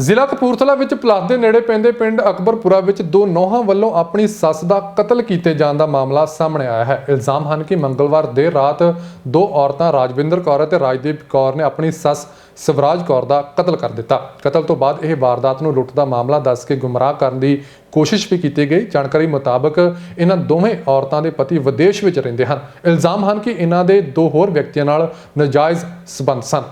ਜ਼ਿਲ੍ਹਾ ਕਪੂਰਥਲਾ ਵਿੱਚ ਪਲਾਸ ਦੇ ਨੇੜੇ ਪੈਂਦੇ ਪਿੰਡ ਅਕਬਰਪੁਰਾ ਵਿੱਚ ਦੋ ਨੌਹਾਂ ਵੱਲੋਂ ਆਪਣੀ ਸੱਸ ਦਾ ਕਤਲ ਕੀਤੇ ਜਾਣ ਦਾ ਮਾਮਲਾ ਸਾਹਮਣੇ ਆਇਆ ਹੈ। ਇਲਜ਼ਾਮ ਹਨ ਕਿ ਮੰਗਲਵਾਰ ਦੇਰ ਰਾਤ ਦੋ ਔਰਤਾਂ, ਰਾਜਵਿੰਦਰ ਕੌਰ ਅਤੇ ਰਾਜਦੀਪ ਕੌਰ ਨੇ ਆਪਣੀ ਸੱਸ ਸਵਰਾਜ ਕੌਰ ਦਾ ਕਤਲ ਕਰ ਦਿੱਤਾ। ਕਤਲ ਤੋਂ ਬਾਅਦ ਇਹ ਵਾਰਦਾਤ ਨੂੰ ਲੁੱਟ ਦਾ ਮਾਮਲਾ ਦੱਸ ਕੇ ਗੁੰਮਰਾਹ ਕਰਨ ਦੀ ਕੋਸ਼ਿਸ਼ ਵੀ ਕੀਤੀ ਗਈ। ਜਾਣਕਾਰੀ ਮੁਤਾਬਕ ਇਹਨਾਂ ਦੋਵੇਂ ਔਰਤਾਂ ਦੇ ਪਤੀ ਵਿਦੇਸ਼ ਵਿੱਚ ਰਹਿੰਦੇ ਹਨ। ਇਲਜ਼ਾਮ ਹਨ ਕਿ ਇਹਨਾਂ ਦੇ ਦੋ ਹੋਰ ਵਿਅਕਤੀਆਂ ਨਾਲ ਨਾਜਾਇਜ਼ ਸਬੰਧ ਸਨ।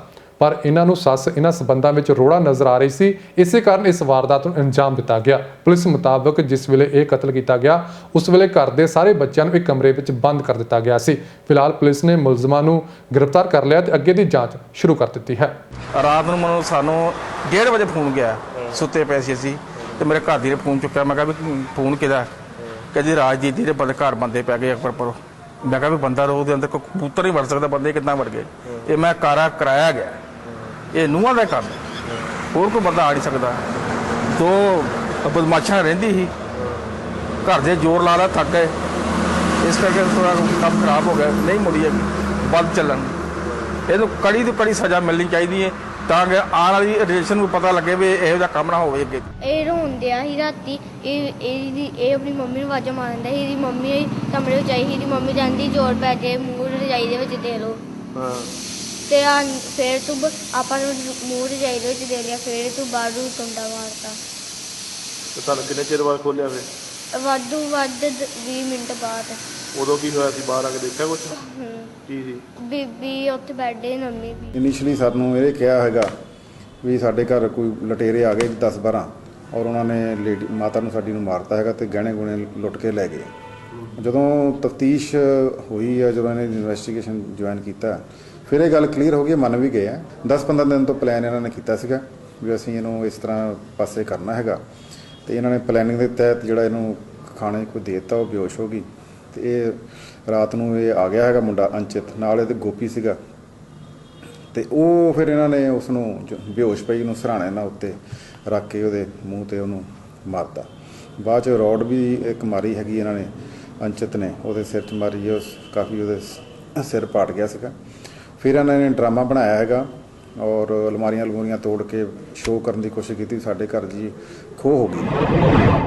ਪਰ ਇਹਨਾਂ ਨੂੰ ਸੱਸ ਇਹਨਾਂ ਸਬੰਧਾਂ ਵਿੱਚ ਰੋੜਾ ਨਜ਼ਰ ਆ ਰਹੀ ਸੀ। ਇਸੇ ਕਾਰਨ ਇਸ ਵਾਰਦਾਤ ਨੂੰ ਅੰਜਾਮ ਦਿੱਤਾ ਗਿਆ। ਪੁਲਿਸ ਮੁਤਾਬਕ ਜਿਸ ਵੇਲੇ ਇਹ ਕਤਲ ਕੀਤਾ ਗਿਆ, ਉਸ ਵੇਲੇ ਘਰ ਦੇ ਸਾਰੇ ਬੱਚਿਆਂ ਨੂੰ ਇੱਕ ਕਮਰੇ ਵਿੱਚ ਬੰਦ ਕਰ ਦਿੱਤਾ ਗਿਆ ਸੀ। ਫਿਲਹਾਲ ਪੁਲਿਸ ਨੇ ਮੁਲਜ਼ਮਾਂ ਨੂੰ ਗ੍ਰਿਫਤਾਰ ਕਰ ਲਿਆ ਤੇ ਅੱਗੇ ਦੀ ਜਾਂਚ ਸ਼ੁਰੂ ਕਰ ਦਿੱਤੀ ਹੈ। ਰਾਤ ਨੂੰ ਮੈਨੂੰ ਸਾਨੂੰ 1:30 ਵਜੇ ਫੋਨ ਗਿਆ। ਸੁੱਤੇ ਪਏ ਸੀ ਅਸੀਂ ਤੇ ਮੇਰੇ ਘਰ ਦੀ ਨੇ ਫੋਨ ਚੁੱਕਿਆ। ਮੈਂ ਕਿਹਾ ਵੀ ਫੋਨ ਕਿਹਦਾ? ਕਹਿੰਦੀ ਰਾਜਦੀਪ ਜੀ ਦੇ ਬੰਦੇ ਘਰ ਬੰਦੇ ਪੈ ਗਏ ਅਕਬਰਪੁਰ। ਮੈਂ ਕਿਹਾ ਵੀ ਬੰਦਾ ਰੋ ਦੇ ਅੰਦਰ ਕੋਈ ਕਬੂਤਰ ਨਹੀਂ ਵੜ ਸਕਦਾ, ਬੰਦੇ ਕਿੱਦਾਂ ਵੜ ਗਏ? ਇਹ ਮੈਂ ਕਾਰਾ ਕਰਾਇਆ ਗਿਆ। ਇਹ ਨੂੰਹਾਂ ਦਾ ਕੰਮ ਹੈ। ਹੋਰ ਕੋਈ ਬੰਦਾ ਆ ਨਹੀਂ ਸਕਦਾ। ਦੋ ਬਦਮਾਸ਼ਾਂ ਰਹਿੰਦੀ ਸੀ। ਘਰ ਦੇ ਜ਼ੋਰ ਲਾ ਲਾ ਥੱਕ ਗਏ। ਇਸ ਕਰਕੇ ਥੋੜਾ ਕੰਮ ਖਰਾਬ ਹੋ ਗਿਆ। ਨਹੀਂ ਮੁੜੀ ਹੈਗੀ। ਵੱਧ ਚੱਲਣ। ਇਹਨੂੰ ਕੜੀ ਤੋਂ ਕੜੀ ਸਜ਼ਾ ਮਿਲਣੀ ਚਾਹੀਦੀ ਹੈ। ਤਾਂ ਕਿ ਆਉਣ ਵਾਲੀ ਰਿਲੇਸ਼ਨ ਨੂੰ ਪਤਾ ਲੱਗੇ ਵੀ ਇਹੋ ਜਿਹਾ ਕੰਮ ਨਾ ਹੋਵੇ ਅੱਗੇ। ਇਹ ਰੋਂਦਿਆ ਸੀ ਰਾਤੀ। ਇਹ ਇਹਦੀ ਇਹ ਆਪਣੀ ਮੰਮੀ ਨੂੰ ਆਵਾਜ਼ਾਂ ਮਾਰਦਾ ਸੀ। ਇਹਦੀ ਮੰਮੀ ਕਮਰੇ ਵਿੱਚ ਆਈ ਸੀ। ਇਹਦੀ ਮੰਮੀ ਕਹਿੰਦੀ ਜ਼ੋਰ ਪੈ ਜੇ ਮੂੰਹ ਰਜਾਈ ਦੇ ਵਿੱਚ ਦੇ ਲਓ ਤੇ ਆ ਫਿਰ ਤੂੰ ਬ- ਆਪਾਂ ਨੂੰ ਮੂੰਹ ਰਜਾਈ ਦੇ ਵਿੱਚ ਦੇ ਲਿਆ ਫਿਰ ਤੂੰ ਬਾਹਰੋਂ ਕੁੰਡਾ ਮਾਰਤਾ। ਤੇ ਤੁਹਾਨੂੰ ਕਿੰਨੇ ਚਿਰ ਬਾਅਦ ਖੋਲਿਆ ਫਿਰ? ਵਾਧੂ ਵੱਧ 20 ਮਿੰਟ ਬਾਅਦ। ਉਦੋਂ ਕੀ ਹੋਇਆ ਸੀ? ਬਾਹਰ ਆ ਕੇ ਦੇਖਿਆ ਕੁਛ? ਹਮ, ਕੀ ਸੀ? ਬੀਬੀ ਉੱਥੇ ਬੈਠੇ ਮੰਮੀ ਵੀ। ਇਨੀਸ਼ੀਅਲੀ ਸਾਨੂੰ ਇਹ ਕਿਹਾ ਹੈਗਾ ਵੀ ਸਾਡੇ ਘਰ ਕੋਈ ਲਟੇਰੇ ਆ ਗਏ 10 12 ਔਰ ਉਹਨਾਂ ਨੇ ਲੇਡੀ ਮਾਤਾ ਨੂੰ ਸਾਡੀ ਨੂੰ ਮਾਰਤਾ ਹੈਗਾ ਤੇ ਗਹਿਣੇ ਗੁਣੇ ਲੁੱਟ ਕੇ ਲੈ ਗਏ। ਜਦੋਂ ਤਫਤੀਸ਼ ਹੋਈ ਹੈ ਜਦੋਂ ਇਹਨੇ ਇਨਵੈਸਟੀਗੇਸ਼ਨ ਜੁਆਇਨ ਕੀਤਾ ਫਿਰ ਇਹ ਗੱਲ ਕਲੀਅਰ ਹੋ ਗਈ ਮੰਨ ਵੀ ਗਏ ਆ। 10 15 ਦਿਨ ਤੋਂ ਪਲਾਨ ਇਹਨਾਂ ਨੇ ਕੀਤਾ ਸੀਗਾ ਵੀ ਅਸੀਂ ਇਹਨੂੰ ਇਸ ਤਰ੍ਹਾਂ ਪਾਸੇ ਕਰਨਾ ਹੈਗਾ। ਤੇ ਇਹਨਾਂ ਨੇ ਪਲੈਨਿੰਗ ਦੇ ਤਹਿਤ ਜਿਹੜਾ ਇਹਨੂੰ ਖਾਣੇ ਕੋਈ ਦੇ ਦਿੱਤਾ, ਉਹ ਬੇਹੋਸ਼ ਹੋ ਗਈ। ਤੇ ਇਹ ਰਾਤ ਨੂੰ ਇਹ ਆ ਗਿਆ ਹੈਗਾ ਮੁੰਡਾ ਅੰਚਿਤ, ਨਾਲ ਇਹਦੇ ਗੋਪੀ ਸੀਗਾ। ਤੇ ਉਹ ਫਿਰ ਇਹਨਾਂ ਨੇ ਉਸ ਨੂੰ ਜੋ ਬੇਹੋਸ਼ ਪਈ ਨੂੰ ਸਰਾਣੇ ਨਾਲ ਉੱਤੇ ਰੱਖ ਕੇ ਉਹਦੇ ਮੂੰਹ ਤੇ ਉਹਨੂੰ ਮਾਰਤਾ। ਬਾਅਦ ਚ ਰੋਡ ਵੀ ਇੱਕ ਮਾਰੀ ਹੈਗੀ ਇਹਨਾਂ ਨੇ, ਅੰਚਿਤ ਨੇ। ਉਹਦੇ ਸਿਰ 'ਚ ਮਾਰੀ, ਉਸ ਕਾਫੀ ਉਹਦੇ ਸਿਰ ਪਾਟ ਗਿਆ ਸੀਗਾ। ਫਿਰ ਇਹਨਾਂ ਨੇ ਡਰਾਮਾ ਬਣਾਇਆ ਹੈਗਾ ਔਰ ਅਲਮਾਰੀਆਂ ਅਲਮੂਰੀਆਂ ਤੋੜ ਕੇ ਸ਼ੋਅ ਕਰਨ ਦੀ ਕੋਸ਼ਿਸ਼ ਕੀਤੀ, ਸਾਡੇ ਘਰ ਜੀ ਖੋਹ ਹੋ ਗਈ।